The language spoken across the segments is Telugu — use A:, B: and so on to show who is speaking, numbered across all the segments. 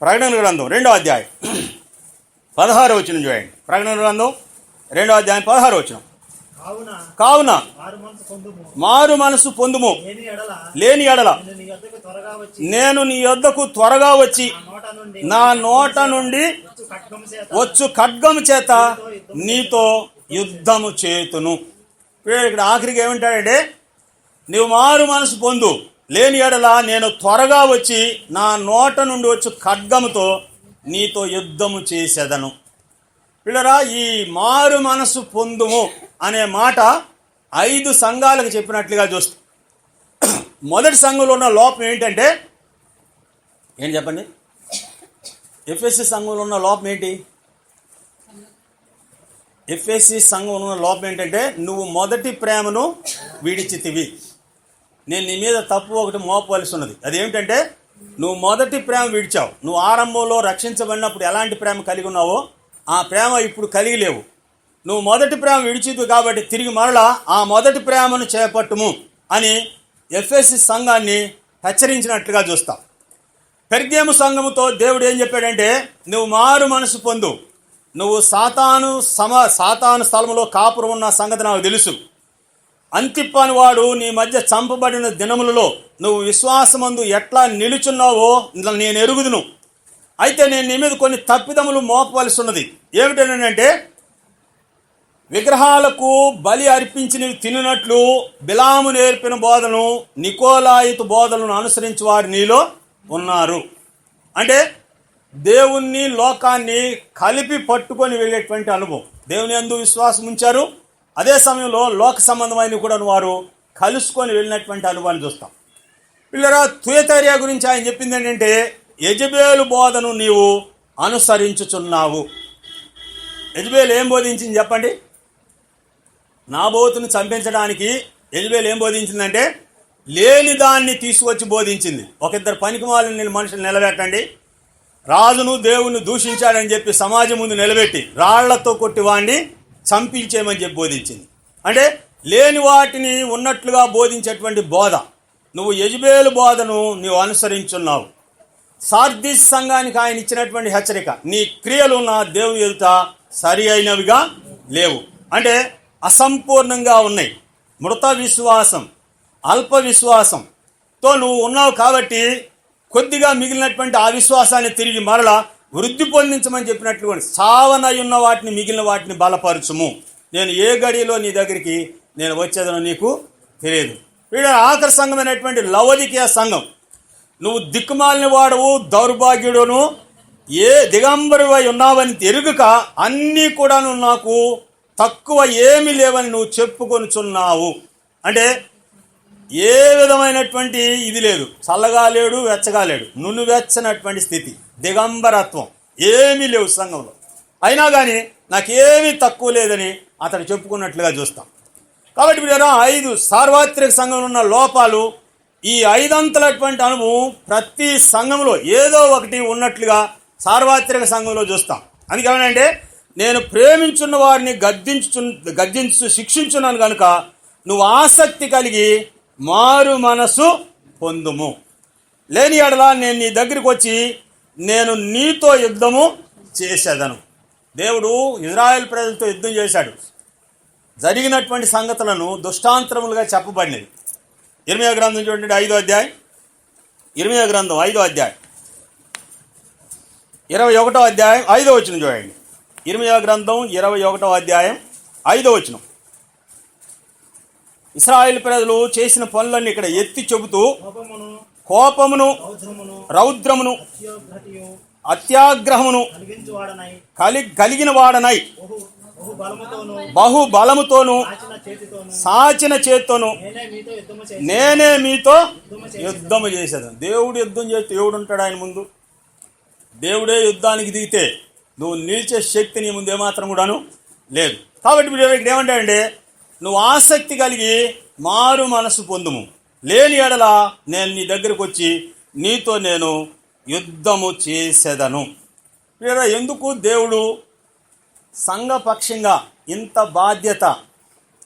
A: ప్రకటన గ్రంథం రెండో అధ్యాయం. పదహారు వచ్చిన చూడండి. ప్రకటన గ్రంథం రెండో అధ్యాయం పదహారు వచ్చిన
B: కావున
A: మారు మనసు పొందుము.
B: లేని ఎడల నేను నీ యొద్దకు త్వరగా వచ్చి
A: నీ
B: నోట నుండి వచ్చు ఖడ్గము చేత.
A: నీతో యుద్ధము చేతును వీడు ఇక్కడ ఆఖరికి ఏమంటాడంటే నీవు మారు మనసు పొందు. లేని ఎడలా నేను త్వరగా వచ్చి నా నోట నుండి వచ్చు ఖడ్గముతో నీతో యుద్ధము చేసేదను. పిల్లరా ఈ మారు మనసు పొందుము అనే మాట ఐదు సంఘాలకు చెప్పినట్లుగా చూస్తాం. మొదటి సంఘంలో ఉన్న లోపం ఏంటంటే ఏం చెప్పండి? ఎఫ్ఎస్సి సంఘంలో ఉన్న లోపం ఏంటి? ఎఫ్ఎస్సి సంఘం ఉన్న లోపం ఏంటంటే నువ్వు మొదటి ప్రేమను విడిచితివి. నేను నీ మీద తప్పు ఒకటి మోపవలసి ఉన్నది. అదేమిటంటే నువ్వు మొదటి ప్రేమ విడిచావు. నువ్వు ఆరంభంలో రక్షించబడినప్పుడు ఎలాంటి ప్రేమ కలిగి ఉన్నావో ఆ ప్రేమ ఇప్పుడు కలిగి లేవు. నువ్వు మొదటి ప్రేమ విడిచిద్దు కాబట్టి తిరిగి మరలా ఆ మొదటి ప్రేమను చేపట్టుము అని ఎఫ్ఎస్సి సంఘాన్ని హెచ్చరించినట్లుగా చూస్తాం. పెర్గేము సంఘముతో దేవుడు ఏం చెప్పాడంటే నువ్వు మారు మనసు పొందు. నువ్వు సాతాను సమ సాతాను స్థలంలో కాపురం ఉన్న సంగతి నాకు తెలుసు. అంతిప్పని వాడు నీ మధ్య చంపబడిన దినములలో నువ్వు విశ్వాసమందు ఎట్లా నిలుచున్నావో నేను ఎరుగుదును. అయితే నేను నీ మీద కొన్ని తప్పిదములు మోపవలసి ఉన్నది ఏమిటంటే విగ్రహాలకు బలి అర్పించినవి తిన్నట్లు బిలాము నేర్పిన బోధను నికోలాయితు బోధనను అనుసరించి వారు నీలో ఉన్నారు. అంటే దేవుణ్ణి లోకాన్ని కలిపి పట్టుకొని వెళ్ళేటువంటి అనుభవం. దేవుని అందు విశ్వాసం ఉంచారు. అదే సమయంలో లోక సంబంధమైన కూడా వారు కలుసుకొని వెళ్ళినటువంటి అనుభవాన్ని చూస్తాం. పిల్లరా తుయతరియా గురించి ఆయన చెప్పింది ఏంటంటే యజబేలు బోధను నీవు అనుసరించుచున్నావు. యజబేలు ఏం బోధించింది చెప్పండి? నాబోతును చంపించడానికి యజబేలు ఏం బోధించిందంటే లేని దాన్ని తీసుకొచ్చి బోధించింది. ఒక ఇద్దరు పనికి వాళ్ళని మనుషులు నిలబెట్టండి. రాజును దేవుణ్ణి దూషించాడని చెప్పి సమాజం ముందు నిలబెట్టి రాళ్ళతో కొట్టి వాడిని చంపించేయమని చెప్పి బోధించింది. అంటే లేని వాటిని ఉన్నట్లుగా బోధించేటువంటి బోధ. నువ్వు యజుబేలు బోధను నువ్వు అనుసరించున్నావు. సార్దిస్ సంఘానికి ఆయన ఇచ్చినటువంటి హెచ్చరిక నీ క్రియలు నా దేవుని ఎదుట సరి అయినవిగా లేవు. అంటే అసంపూర్ణంగా ఉన్నాయి. మృత విశ్వాసం అల్ప విశ్వాసంతో నువ్వు ఉన్నావు కాబట్టి కొద్దిగా మిగిలినటువంటి ఆ విశ్వాసాన్ని తిరిగి మరలా వృద్ధి పొందించమని చెప్పినట్లు సావనై ఉన్న వాటిని మిగిలిన వాటిని బలపరచుము. నేను ఏ గడిలో నీ దగ్గరికి నేను వచ్చేదనో నీకు తెలియదు. వీడ ఆఖరి సంఘమైనటువంటి లవదికీయ సంఘం. నువ్వు దిక్కుమాలిన వాడవు దౌర్భాగ్యుడును ఏ దిగంబరువై ఉన్నావని ఎరుగక అన్నీ కూడాను నాకు తక్కువ ఏమీ లేవని నువ్వు చెప్పుకొనుచున్నావు. అంటే ఏ విధమైనటువంటి ఇది లేదు. చల్లగా లేడు వెచ్చగా లేడు. నును వెచ్చనటువంటి స్థితి. దిగంబరత్వం. ఏమీ లేవు సంఘంలో. అయినా కానీ నాకేమీ తక్కువ లేదని అతను చెప్పుకున్నట్లుగా చూస్తాం. కాబట్టి మీరు ఐదు సార్వత్రిక సంఘంలో ఉన్న లోపాలు ఈ ఐదంతలటువంటి అనుభవం ప్రతి సంఘంలో ఏదో ఒకటి ఉన్నట్లుగా సార్వత్రిక సంఘంలో చూస్తాం. అందుకేమంటే నేను ప్రేమించున్న వారిని గద్దించు గద్దించు శిక్షించున్నాను కనుక నువ్వు ఆసక్తి కలిగి మారు మనసు పొందుము. లేని ఎడలా నేను నీ దగ్గరికి వచ్చి నేను నీతో యుద్ధము చేసేదను. దేవుడు ఇజ్రాయెల్ ప్రజలతో యుద్ధం చేశాడు. జరిగినటువంటి సంగతులను దుష్టాంతరములుగా చెప్పబడినది. ఇరవై గ్రంథం చూడండి ఐదో అధ్యాయం. ఇరవై గ్రంథం ఐదో అధ్యాయం. ఇరవై ఒకటో అధ్యాయం ఐదో వచ్చిన చూడండి. ఇరవై గ్రంథం ఇరవై ఒకటో అధ్యాయం ఐదో వచనం. ఇస్రాయేల్ ప్రజలు చేసిన పనులన్నీ ఇక్కడ ఎత్తి చెబుతూ
B: కోపమును రౌద్రమును
A: అత్యాగ్రహమును కలి కలిగిన వాడనై
B: బహు బహు బలముతోను
A: బహు బలముతోను
B: ఆచిన చేతితోను
A: సాచిన చేత్తోను
B: నేనే మీతో యుద్ధము
A: చేసేది. దేవుడు యుద్ధం చేస్తే దేవుడు ఉంటాడు ఆయన ముందు. దేవుడే యుద్ధానికి దిగితే నువ్వు నిలిచే శక్తి నీ ముందు ఏమాత్రం కూడాను లేదు. కాబట్టి మీరు ఇక్కడ ఏమంటాడంటే నువ్వు ఆసక్తి కలిగి మారు మనసు పొందుము. లేని ఎడల నేను నీ దగ్గరకు వచ్చి నీతో నేను యుద్ధము చేసేదను. వీరా ఎందుకు దేవుడు సంఘపక్షంగా ఇంత బాధ్యత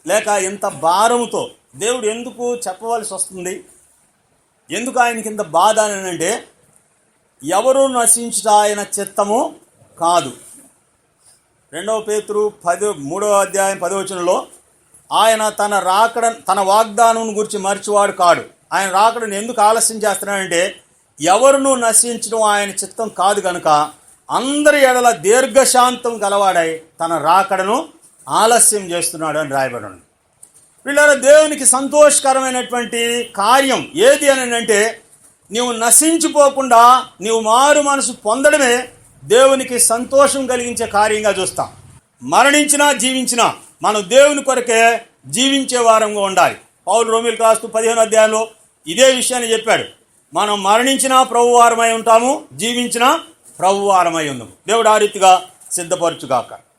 A: లేక ఇంత భారముతో దేవుడు ఎందుకు చెప్పవలసి వస్తుంది? ఎందుకు ఆయనకి ఇంత బాధ అని అంటే ఎవరు నశించుట ఆయన చిత్తము కాదు. రెండవ పేతురు పదో మూడవ అధ్యాయం పదవచనంలో ఆయన తన రాకడ తన వాగ్దానం గురించి మర్చివాడు కాడు. ఆయన రాకడను ఎందుకు ఆలస్యం చేస్తున్నాడంటే ఎవరును నశించడం ఆయన చిత్తం కాదు కనుక అందరి ఎడల దీర్ఘశాంతం గలవాడై తన రాకడను ఆలస్యం చేస్తున్నాడు అని రాయబడను వీళ్ళ దేవునికి సంతోషకరమైనటువంటి కార్యం ఏది అని అంటే నీవు నశించిపోకుండా నీవు మారు మనసు పొందడమే దేవునికి సంతోషం కలిగించే కార్యంగా చూస్తాం. మరణించినా జీవించినా మనం దేవుని కొరకే జీవించే వారంగా ఉండాలి. పౌలు రోమిల్ కాస్తూ పదిహేను అధ్యాయంలో ఇదే విషయాన్ని చెప్పాడు. మనం మరణించినా ప్రభువారమై ఉంటాము జీవించినా ప్రభువారమై ఉన్నాము. దేవుడు ఆ రీతిగా సిద్ధపరచుగాక.